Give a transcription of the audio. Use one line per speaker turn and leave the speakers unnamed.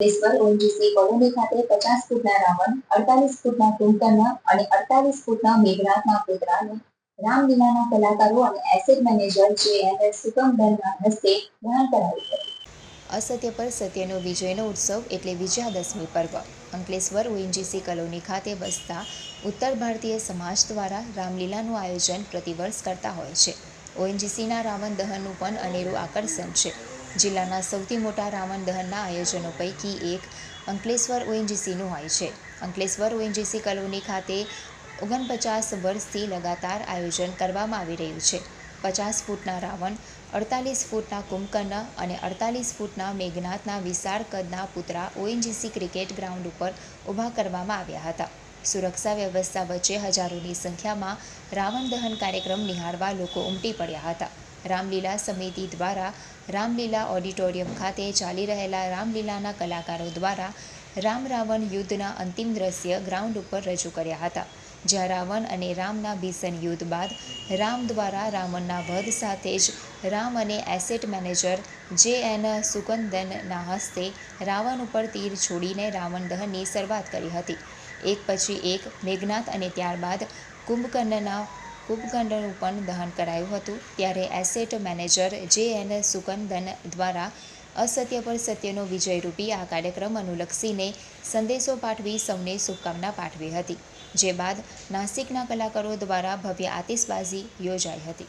Ankleshwar ONGC colony ખાતે પચાસ ફૂટના રાવણ, અડતાલીસ ફૂટના કુંભકર્ણ અને અડતાલીસ ફૂટના મેઘનાથના પુતળાને રામલીલાના કલાકારો અને asset manager J N S સુકમદરના હસ્તે દહન કરાયું હતું.
અસત્ય પર સત્યનો વિજયનો ઉત્સવ એટલે વિજયાદશમી પર્વ. અંકલેશ્વર ઓએનજીસી કોલોની ખાતે વસતા ઉત્તર ભારતીય સમાજ દ્વારા રામલીલાનું આયોજન પ્રતિવર્ષ કરતા હોય છે. ઓએનજીસીના રાવણ દહનનું પણ અનેરું આકર્ષણ છે. જિલ્લાના સૌથી મોટા રાવણ દહનના આયોજનો પૈકી એક અંકલેશ્વર ઓએનજીસીનું હોય છે. અંકલેશ્વર ઓએનજીસી કોલોની ખાતે ઓગણપચાસ વર્ષથી લગાતાર આયોજન કરવામાં આવી રહ્યું છે. પચાસ ફૂટના રાવણ, અડતાલીસ ફૂટના કુંભકર્ણ અને અડતાલીસ ફૂટના મેઘનાથના વિશાળ કદના પુતળા ઓએનજીસી ક્રિકેટ ગ્રાઉન્ડ ઉપર ઊભા કરવામાં આવ્યા હતા. સુરક્ષા વ્યવસ્થા વચ્ચે હજારોની સંખ્યામાં રાવણ દહન કાર્યક્રમ નિહાળવા લોકો ઉમટી પડ્યા હતા. રામલીલા સમિતિ દ્વારા રામલીલા ઓડિટોરિયમ ખાતે ચાલી રહેલા રામલીલાના કલાકારો દ્વારા રામ રાવણ યુદ્ધના અંતિમ દ્રશ્ય ગ્રાઉન્ડ ઉપર રજૂ કર્યા હતા, જ્યાં રાવણ અને રામના ભીષણ યુદ્ધ બાદ રામ દ્વારા રાવણના વધ સાથે જ રામ અને એસેટ મેનેજર જે એન સુકંદનના હસ્તે રાવણ ઉપર તીર છોડીને રાવણ દહનની શરૂઆત કરી હતી. એક પછી એક મેઘનાથ અને ત્યારબાદ કુંભકર્ણના કુંભકર્ણનું પણ દહન કરાયું હતું, ત્યારે asset manager J N Sukandan દ્વારા અસત્ય પર સત્યનો વિજયરૂપી આ કાર્યક્રમ અનુલક્ષીને સંદેશો પાઠવી સૌને શુભકામના પાઠવી હતી, જે બાદ નાસિકના કલાકારો દ્વારા ભવ્ય આતિશબાજી યોજાઈ હતી.